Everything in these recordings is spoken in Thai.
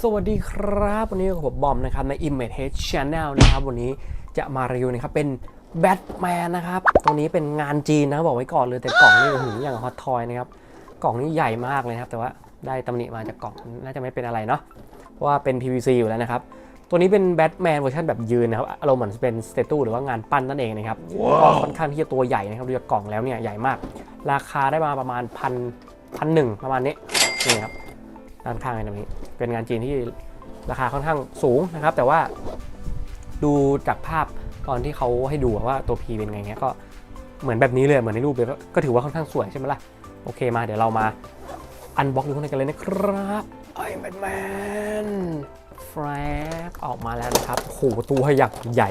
สวัสดีครับ วันนี้กับผมบอมนะครับ ใน Image Head Channel นะครับ วันนี้จะมารีวิวนะครับเป็นแบทแมนนะครับ ตรงนี้เป็นงานจีนนะบอกไว้ก่อนเลยแต่กล่องนี่โอ้โหอย่างฮอตทอยนะครับ กล่องนี้ใหญ่มากเลยครับ แต่ว่าได้ตำหนิมาจากกล่องน่าจะไม่เป็นอะไรเนาะเพราะว่าเป็น PVC อยู่แล้วนะครับ ตัวนี้เป็นแบทแมนเวอร์ชันแบบยืนนะครับอารมณ์เหมือนเป็นสเตตูหรือว่างานปั้นนั่นเองนะครับก็ค่อนข้างที่จะตัวใหญ่นะครับดูจากกล่องแล้วเนี่ยใหญ่มาก ราคาได้มาประมาณพันพันหนึ่งประมาณนี้นี่ครับด้านข้างในตรงนี้ เป็นงานจีนที่ราคาค่อนข้างสูงนะครับ แต่ว่าดูจากภาพตอนที่เขาให้ดูว่าตัว P เป็นไงเงี้ยก็เหมือนแบบนี้เลยเหมือนในรูปเลยก็ก็ถือว่าค่อนข้างสวยใช่ไหมล่ะโอเคมาเดี๋ยวเรามาอันบ็อกดูข้างในกันเลยนะครับ ไอแบทแมนแฟรกออกมาแล้วนะครับโอ้โหตัวใหญ่ใหญ่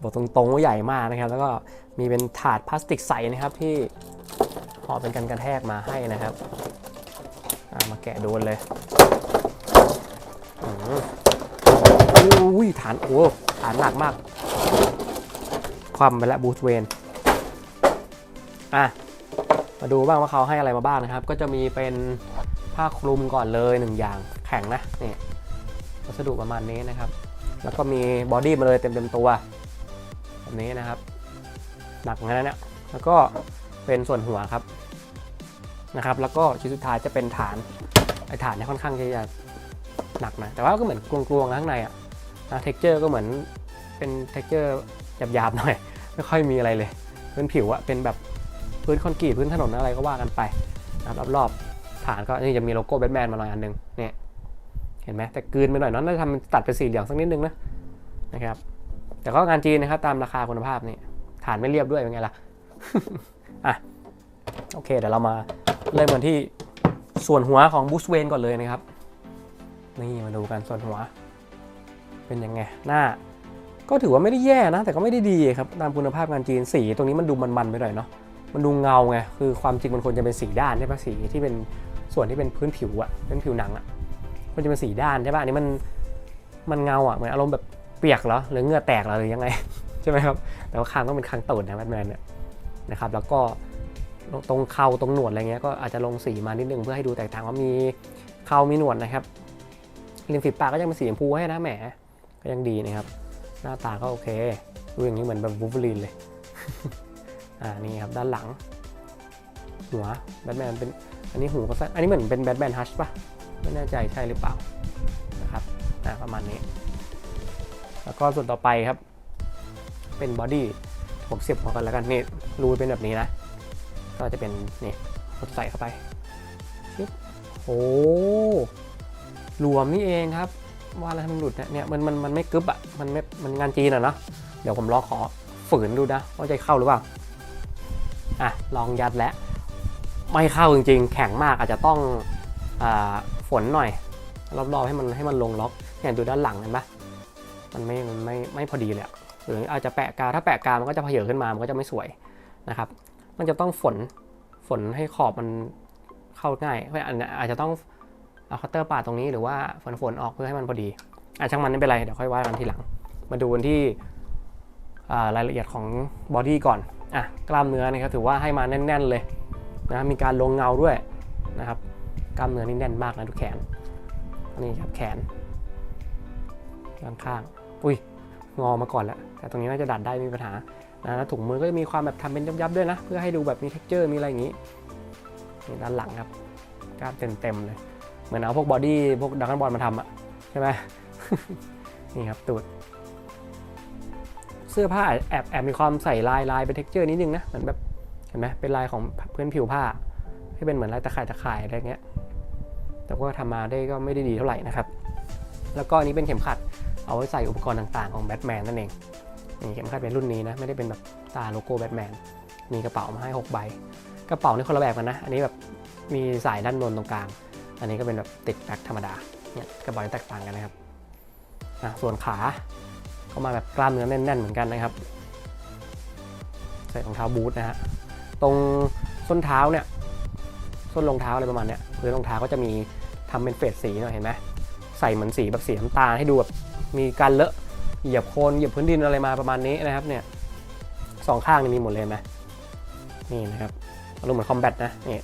บอกตรงๆว่าใหญ่มากนะครับ แล้วก็มีเป็นถาดพลาสติกใสนะครับที่ห่อเป็นกันกระแทกมาให้นะครับอะมาแกะดูกันเลยอืมอุ้ยฐานโอ้ฐานหนักมาก ความไปแล้วบูทเวนอะมาดูบ้างว่าเขาให้อะไรมาบ้างนะครับ ก็จะมีเป็น ผ้าคลุมก่อนเลยหนึ่งอย่างแข็งนะนี่วัสดุประมาณนี้นะครับ แล้วก็มีบอดี้มาเลยเต็มเต็มตัวแบบนี้นะครับ หนักงั้นนะเนี่ยแล้วก็เป็นส่วนหัวครับนะครับ แล้วก็ชิ้นสุดท้ายจะเป็นฐานไอฐานเนี่ยค่อนข้างจะหนักนะแต่ว่าก็เหมือนกลวงๆข้างในอะนะเท็กเจอร์ก็เหมือนเป็นเท็กเจอร์หยาบๆหน่อย ไม่ค่อยมีอะไรเลยพื้นผิวอะเป็นแบบพื้นคอนกรีตพื้นถนนอะไรก็ว่ากันไปนะครับรอบๆ ฐานก็นี่จะมีโลโก้แบทแมนมาหน่อยอันหนึงเนี่ยเห็นไหมแต่กลืนไปหน่อยเนาะน่าจะทำตัดเป็นสีเหลืองสักนิดนึงนะนะครับ แต่ก็งานจีนนะครับตามราคาคุณภาพนี่ฐานไม่เรียบด้วยเป็นไงล่ะอะโอเคเดี๋ยวเรามาเริ่มกันที่ส่วนหัวของบูสเวนก่อนเลยนะครับ นี่มาดูกันส่วนหัว เป็นยังไงหน้า ก็ถือว่าไม่ได้แย่นะ แต่ก็ไม่ได้ดีครับตามคุณภาพงานจีนสี ตรงนี้มันดูมันๆไปหน่อยเนาะมันดูเงาไงคือความจริงมันควรจะเป็นสีด้านใช่ปะสีที่เป็น ส่วนที่เป็นพื้นผิวอะเป็นผิวหนังอะควรจะเป็นสีด้านใช่ป่ะอันนี้มันมันเงาอะเหมือนอารมณ์แบบเปียกเหรอหรือเหงื่อแตกเหรอหรือยังไง ใช่ไหมครับ แต่ว่าคางต้องเป็นคางตูดนะแบทแมนเนี่ยนะครับแล้วก็ตรงเข่าตรงหนวดอะไรเงี้ยก็อาจจะลงสีมานิดนึงเพื่อให้ดูแตกต่างว่ามีเข่ามีหนวดนะครับริมฝีปากก็ยังเป็นสีชมพูให้นะแหมก็ยังดีนะครับ หน้าตาก็โอเคดูอย่างนี้เหมือนแบบบูฟลินเลยอ่านี่ครับด้านหลัง หัวแบทแมนเป็น อันนี้หูก็สั้นอันนี้เหมือนเป็นแบทแมนฮัชปะไม่แน่ใจใช่หรือเปล่านะครับอ่าประมาณนี้ แล้วก็ส่วนต่อไปครับ เป็นบอดี้ผมเสียบหัวกันแล้วกันนี่รูเป็นแบบนี้นะ ก็จะเป็นนี่กดใส่เข้าไปโอ้รวมนี่เองครับ ว่าแล้วมันหลุดนี่ยเนี่ยมันมันมันไม่กึบอะมันไม่มันงานจีนอะเนาะเดี๋ยวผมลองขอฝืนดูนะว่าจะเข้าหรือเปล่าอะลองยัดแล้ว ไม่เข้าจริงๆ แข็งมากอาจจะต้องอฝนหน่อย รอบๆให้มันให้มันลงล็อกเนี่ยดูด้านหลังเห็นปะมันไม่มันไม่ไม่พอดีเลยหรืออาจจะแปะกาถ้าแปะกามันก็จะเพเยอขึ้นมามันก็จะไม่สวยนะครับ มันจะต้องฝนฝนให้ขอบมันเข้าง่ายเพราะอันนี้อาจจะต้องเอาคัตเตอร์ปาดตรงนี้หรือว่าฝนฝนออกเพื่อให้มันพอดีอะช่างมันไม่เป็นไรเดี๋ยวค่อยว่ากันทีหลัง มาดูกันที่รายละเอียดของบอดี้ก่อนอะกล้ามเนื้อนะครับถือว่าให้มาแน่น ๆ เลย นะมีการลงเงาด้วยนะครับกล้ามเนื้อนี่แน่นมากนะทุกแขนนี่ครับแขนด้านข้างอุ้ยงอมาก่อนแล้วแต่ตรงนี้น่าจะดัดได้ไม่มีปัญหานะแล้วถุงมือก็จะมีความแบบทำเป็นยับๆด้วยนะ เพื่อให้ดูแบบมี t e x t อร์มีอะไรอย่างนี้นี่ด้านหลังครับกล้ามเต็มๆเลย เหมือนเอาพวกบอดี้พวกดักกันบอลมาทำอะใช่ไหมนี่ครับตูดเสื้อผ้าแอบแอบมีความใส่ลายลายเป็นเท็กเจอร์นิดนึงนะเหมือนแบบ เห็นไหมเป็นลายของพื้นผิวผ้าที่เป็นเหมือนลายตะข่ายตะข่ายอะไรเงี้ยแต่ว่าทำมาได้ก็ไม่ได้ดีเท่าไหร่นะครับ แล้วก็อันนี้เป็นเข็มขัดเอาไว้ใส่อุปกรณ์ต่างๆของแบทแมนนั่นเองนี่เข็มขัดเป็นรุ่นนี้นะไม่ได้เป็นแบบตาโลโก้แบทแมนมีกระเป๋ามาให้ 6 ใบ กระเป๋านี่คนละแบบกันนะ อันนี้แบบมีสายด้านบนตรงกลาง อันนี้ก็เป็นแบบติดแบ็คธรรมดาเนี่ยกระบอกนี่แตกต่างกันนะครับอะส่วนขาก็มาแบบกล้ามเนื้อแน่นๆเหมือนกันนะครับ ใส่รองเท้าบูทนะฮะ ตรงส้นเท้าเนี่ยส้นรองเท้าอะไรประมาณเนี้ยพื้นรองเท้าก็จะมีทำเป็นเฟดสีหน่อยเห็นไหมใส่เหมือนสีแบบสีน้ำตาลให้ดูแบบมีการเลอะเหยียบโคลนเหยียบพื้นดินอะไรมาประมาณนี้นะครับเนี่ยสองข้างนี่มีหมดเลยไหมนี่นะครับอารมณ์เหมือนคอมแบทนะนี่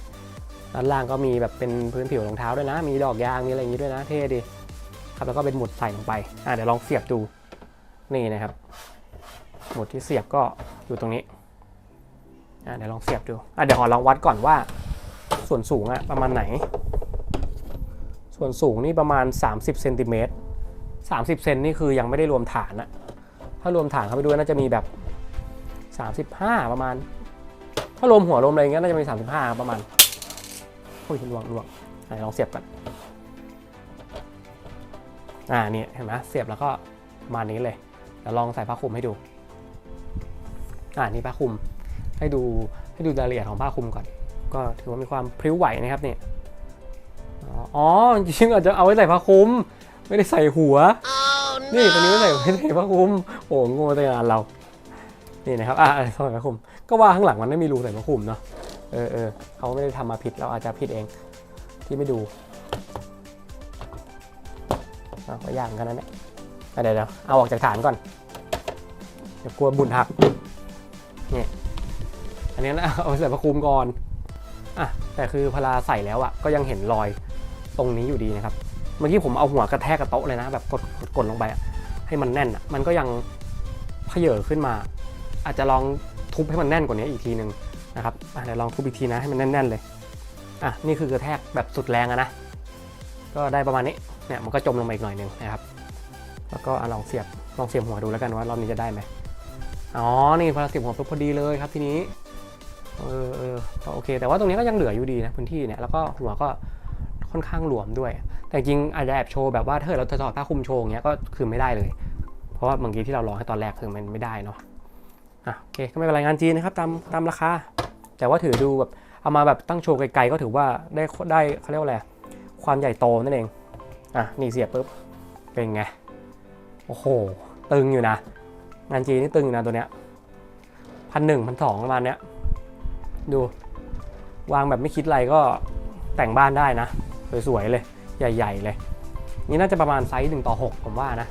ด้านล่างก็มีแบบเป็นพื้นผิวรองเท้าด้วยนะ มีดอกยางมีอะไรอย่างนี้ด้วยนะเท่ดีครับแล้วก็เป็นหมุดใส่ลงไปอะเดี๋ยวลองเสียบดูนี่นะครับ หมุดที่เสียบก็อยู่ตรงนี้ เดี๋ยวลองเสียบดูเดี๋ยวขอลองวัดก่อนว่า ส่วนสูงอะประมาณไหน ส่วนสูงนี่ประมาณ 30เซนติเมตร30เซนนี่คือยังไม่ได้รวมฐานอะถ้ารวมฐานเข้าไปด้วยน่าจะมีแบบ 35 ประมาณ ถ้ารวมหัวรวมอะไรอย่างเงี้ยน่าจะมี 35 ประมาณโอ้ยลวงลวงลองเสียบกันอ่านี่เห็นไหมเสียบแล้วก็มานี้เลยเดี๋ยวลองใส่ผ้าคลุมให้ดู อ่านี่ผ้าคลุม ให้ดูให้ดูรายละเอียดของผ้าคลุมก่อน ก็ถือว่ามีความพริ้วไหวนะครับเนี่ยอ๋ออ๋อจริงๆอาจจะเอาไว้ใส่ผ้าคลุม ไม่ได้ใส่หัว นี่ตัวนี้ไม่ใส่ไม่ใส่ผ้าคลุมโอ้โง่ตั้งนานเรานี่นะครับอะใส่ผ้าคลุมก็ว่าข้างหลังมันไม่มีรูใส่ผ้าคลุมเนาะเออเออเขาไม่ได้ทำมาผิดเราอาจจะผิดเองที่ไม่ดูเอาก็ยากเหมือนกันนะเนี่ยอะเดี๋ยวเดี๋ยวเอาออกจากฐานก่อนเดี๋ยวกลัวบุญหักนี่ อันนี้นะเอาใส่ผ้าคลุมก่อนอะแต่คือพลาใส่แล้วอะก็ยังเห็นรอยตรงนี้อยู่ดีนะครับ เมื่อกี้ผมเอาหัวกระแทกกับโต๊ะเลยนะ แบบกดกดกดลงไปอะให้มันแน่นอะมันก็ยังเผยอขึ้นมา อาจจะลองทุบให้มันแน่นกว่านี้อีกทีหนึ่งนะครับเดี๋ยวลองทุบอีกทีนะให้มันแน่น ๆ เลยอะนี่คือกระแทกแบบสุดแรงอะนะ ก็ได้ประมาณนี้เนี่ยมันก็จมลงมาอีกหน่อยหนึ่งนะครับ แล้วก็ลองเสียบลองเสียบหัวดูแล้วกันว่ารอบนี้จะได้ไหมอ๋อนี่พอเราสียบหัวพอดีเลยครับทีนี้ เออเออโอเค แต่ว่าตรงนี้ก็ยังเหลืออยู่ดีนะพื้นที่เนี่ย แล้วก็หัวก็ค่อนข้างหลวมด้วย แต่จริงอาจจะแอบโชว์แบบว่าถ้าเราจะถอดผ้าคลุมโชว์อย่างเงี้ยก็คือไม่ได้เลย เพราะว่าเมื่อกี้ที่เราลองให้ตอนแรกคือมันไม่ได้เนาะ อะโอเค ก็ไม่เป็นไรงานจีนนะครับตามตามราคา แต่ว่าถือดูแบบเอามาแบบตั้งโชว์ไกลๆก็ถือว่าได้ได้เขาเรียกว่าอะไรความใหญ่โตนั่นเอง อะนี่เสียบปุ๊บเป็นไง โอ้โห ตึงอยู่นะ งานจีนนี่ตึงอยู่นะตัวเนี้ยพันหนึ่งพันสองประมาณเนี้ย ดูวางแบบไม่คิดอะไรก็แต่งบ้านได้นะ สวยๆเลย ใหญ่ ๆ เลย นี่น่าจะประมาณไซส์หนึ่งต่อหกผมว่านะ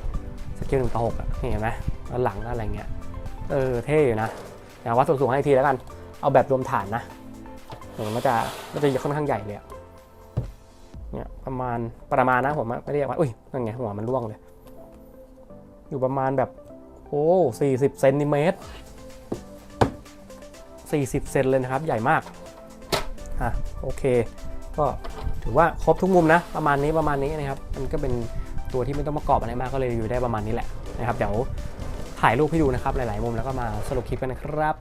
สเกลหนึ่งต่อหกอะนี่เห็นไหมแล้วหลังอะไรเงี้ยเออเท่อยู่นะอย่าวัดส่วนสูงให้ทีแล้วกัน เอาแบบรวมฐานนะเออมันจะมันจะค่อนข้างใหญ่เลยเนี่ยประมาณประมาณนะผมไม่ได้ว่าอุ้ยนั่นไงหัวมันร่วงเลย อยู่ประมาณแบบโอ้สี่สิบเซนติเมตร สี่สิบเซนเลยนะครับ ใหญ่มาก อะโอเค ก็ถือว่าครบทุกมุมนะ ประมาณนี้ประมาณนี้นะครับ มันก็เป็นตัวที่ไม่ต้องประกอบอะไรมากก็เลยอยู่ได้ประมาณนี้แหละนะครับ เดี๋ยวถ่ายรูปให้ดูนะครับหลาย ๆ มุมแล้วก็มาสรุปคลิปกันนะครับ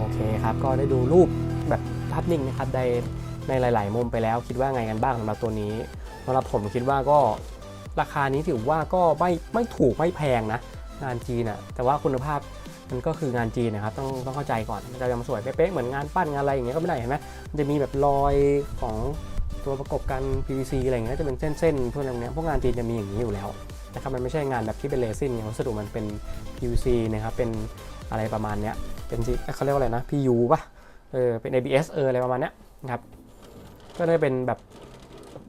โอเคครับ ก็ได้ดูรูปแบบภาพนิ่งนะครับในในหลาย ๆ มุมไปแล้วคิดว่าไงกันบ้างสำหรับตัวนี้สำหรับผมคิดว่าก็ราคานี้ถือว่าก็ไม่ไม่ถูกไม่แพงนะงานจีนอะแต่ว่าคุณภาพมันก็คืองานจีนนะครับต้องต้องเข้าใจก่อนมันจะยังสวยเป๊ะๆเหมือนงานปั้นงานอะไรอย่างเงี้ยก็ไม่ได้เห็นไหมมันจะมีแบบรอยของตัวประกบกัน PVC อะไรเงี้ยจะเป็นเส้นๆพวกอะไรเนี้ยพวกงานจีนจะมีอย่างนี้อยู่แล้วนะครับมันไม่ใช่งานแบบที่เป็นเรซินเนี่ยวัสดุมันเป็น PVC นะครับเป็นอะไรประมาณเนี้ย เป็นสิเขาเรียกว่าอะไรนะ PU ป่ะเออเป็น ABS เอออะไรประมาณเนี้ยนะครับก็ได้เป็นแบบ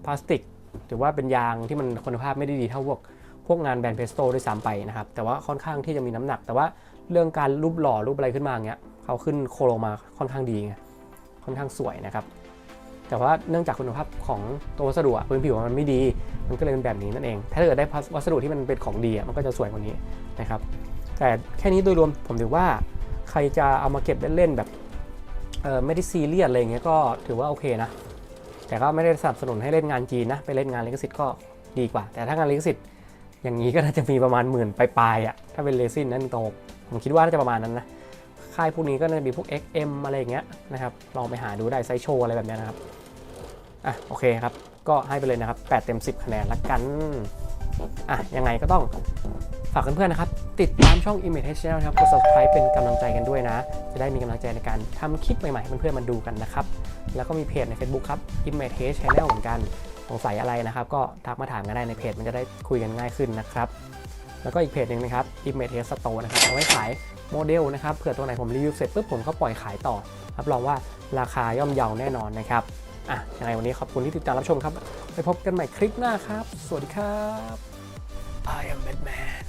พลาสติก หรือว่าเป็นยางที่มันคุณภาพไม่ได้ดีเท่าพวกพวกงานแบรนด์เพสโต้ด้วยซ้ำไปนะครับ แต่ว่าค่อนข้างที่จะมีน้ำหนัก แต่ว่าเรื่องการรูปหล่อรูปอะไรขึ้นมาเงี้ยเขาขึ้นโคโรมาค่อนข้างดีไงค่อนข้างสวยนะครับ แต่ว่าเนื่องจากคุณภาพของตัววัสดุพื้นผิวมันไม่ดี มันก็เลยเป็นแบบนี้นั่นเอง ถ้าเกิดได้วัสดุที่มันเป็นของดีอะมันก็จะสวยกว่านี้นะครับ แต่แค่นี้โดยรวมผมถือว่า ใครจะเอามาเก็บเล่นๆแบบไม่ได้ซีเรียสอะไรเงี้ยก็ถือว่าโอเคนะ แต่ก็ไม่ได้สนับสนุนให้เล่นงานจีนนะ ไปเล่นงานลิขสิทธิ์ก็ดีกว่า แต่ถ้างานลิขสิทธิ์อย่างนี้ก็น่าจะมีประมาณหมื่นปลายๆอะถ้าเป็นเลซินนั่นโตผมคิดว่าน่าจะประมาณนั้นนะค่ายพวกนี้ก็น่าจะมีพวก XM อะไรอย่างเงี้ยนะครับลองไปหาดูได้ไซโชอะไรแบบนี้นะครับอะโอเคครับก็ให้ไปเลยนะครับ 8 เต็ม 10 คะแนนละกันอะยังไงก็ต้องฝากเพื่อนๆนะครับ ติดตามช่อง Image Channel นะครับ กด subscribe เป็นกำลังใจกันด้วยนะ จะได้มีกำลังใจในการทำคลิปใหม่ๆให้เพื่อนๆมาดูกันนะครับ แล้วก็มีเพจใน Facebook ครับ Image Channel เหมือนกัน สงสัยอะไรนะครับ ก็ทักมาถามกันได้ในเพจมันจะได้คุยกันง่ายขึ้นนะครับ แล้วก็อีกเพจหนึ่งนะครับ Image Store นะครับเอาไว้ขายโมเดลนะครับ เผื่อตัวไหนผมรีวิวเสร็จปุ๊บผมก็ปล่อยขายต่อ รับรองว่าราคาย่อมเยาแน่นอนนะครับ อะ ยังไงวันนี้ขอบคุณที่ติดตามรับชมครับ ไปพบกันใหม่คลิปหน้าครับ สวัสดีครับ I am Batman